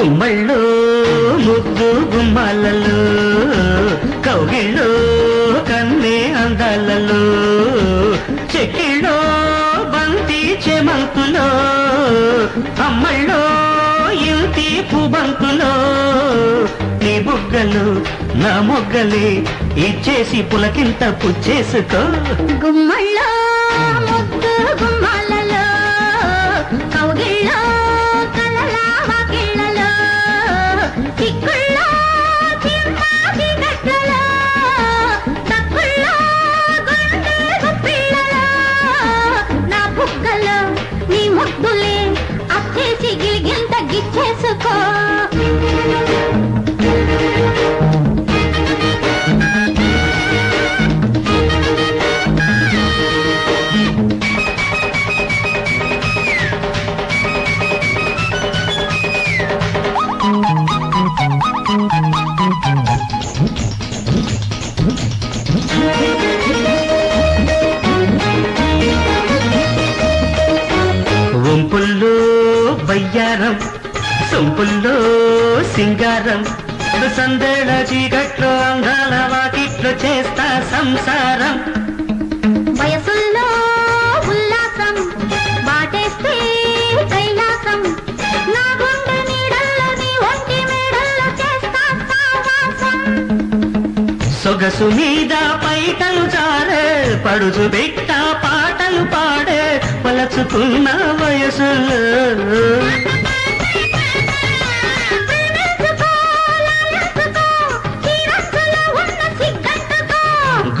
గుమ్మళ్ళు ముద్దు గుమ్మాలలో కౌగిళ్ళు కన్నే అందాలలో చెక్కిళ్ళో బంతి చెమంకులో అమ్మళ్ళో ఇంటి పుబంకులో నీ బుగ్గలు నా మొగ్గలే ఇచ్చేసి పులకింత పుచ్చేసుకో. గుమ్మళ్ళో ముద్దు గుమ్మ గిచ్చేసుకో సింగారం. సందేళ చీకట్లో అందాల వాకిట్లో చేస్తా సంసారం. వయసుల్లో ఉల్లాసం బాటేస్తే కైలాసం. నా గుండె నీడల్లో నీ ఒంటి మేడల్లో చేస్తా సావాసం సొగసు మీద పైటలు చారే పడుచు బిట్ట పాటలు పాడే పలచుకున్న వయసులో.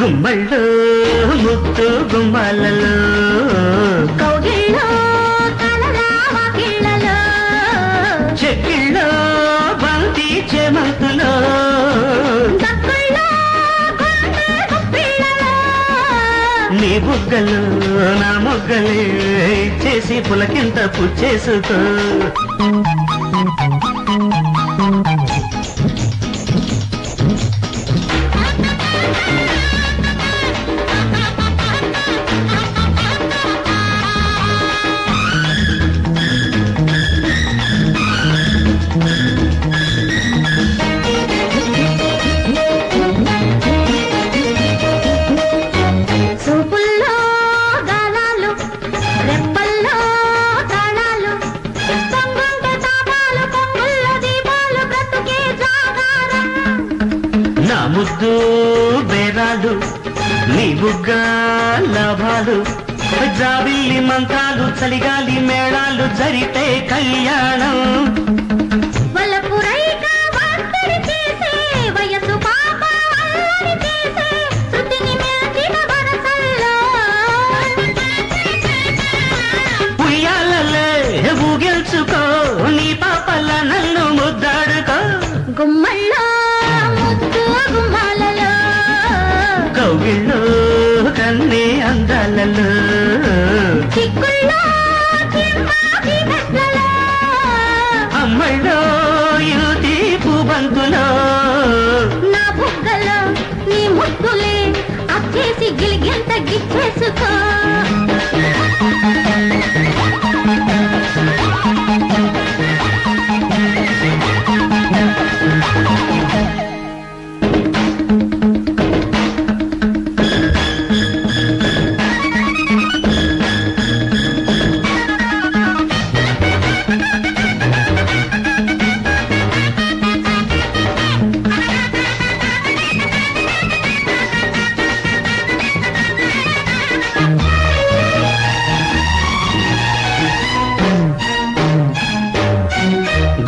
గుమ్మళ్ళు ముద్దు గుమ్మాలలో కౌగిళ్ళో కలల వాకిళ్ళలో చెక్కిళ్ళో బంతి చెమంతులో నీ బుగ్గలు నా మొగ్గలే చేసి పులకింత పుచ్చేసుకో ముద్దు బేరాలు నీ బుగ్గ లాభాలు జాబిల్లి మంత్రాలు చలిగాలి మేళాలు జరితే కళ్యాణం. ఊగెల్చుకో నీ పాపల నన్ను ముద్దాడుకో. గుమ్మల్లో ముద్దు గుమ్మాలలో. కౌగిళ్ళు కన్నే అందాలలో. చిక్కుల్లో అమ్మళ్ళో పూబంతులో నా బుగ్గలో నీ ముద్దులే అచ్చేసి గిలిగింత గిచ్చేసుకో.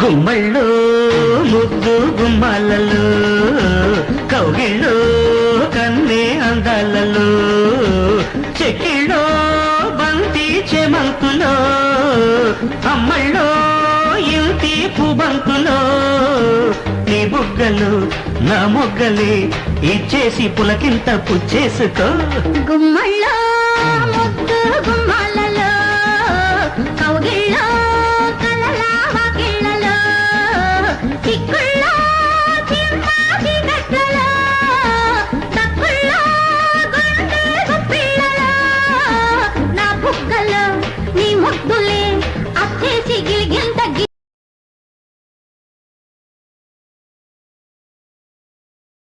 గుమ్మళ్ళు ముద్దు గుమ్మాలలో కౌగిళ్ళు కన్నే అందాలలో చెక్కిళ్ళో బంతి చెమంకులో అమ్మళ్ళో ఇంటి పుబంకులో నీ బుగ్గలు నా మొగ్గలే ఇచ్చేసి పులకింత పుచ్చేసుకో గుమ్మల్లో ముద్దు గుమ్మాలలో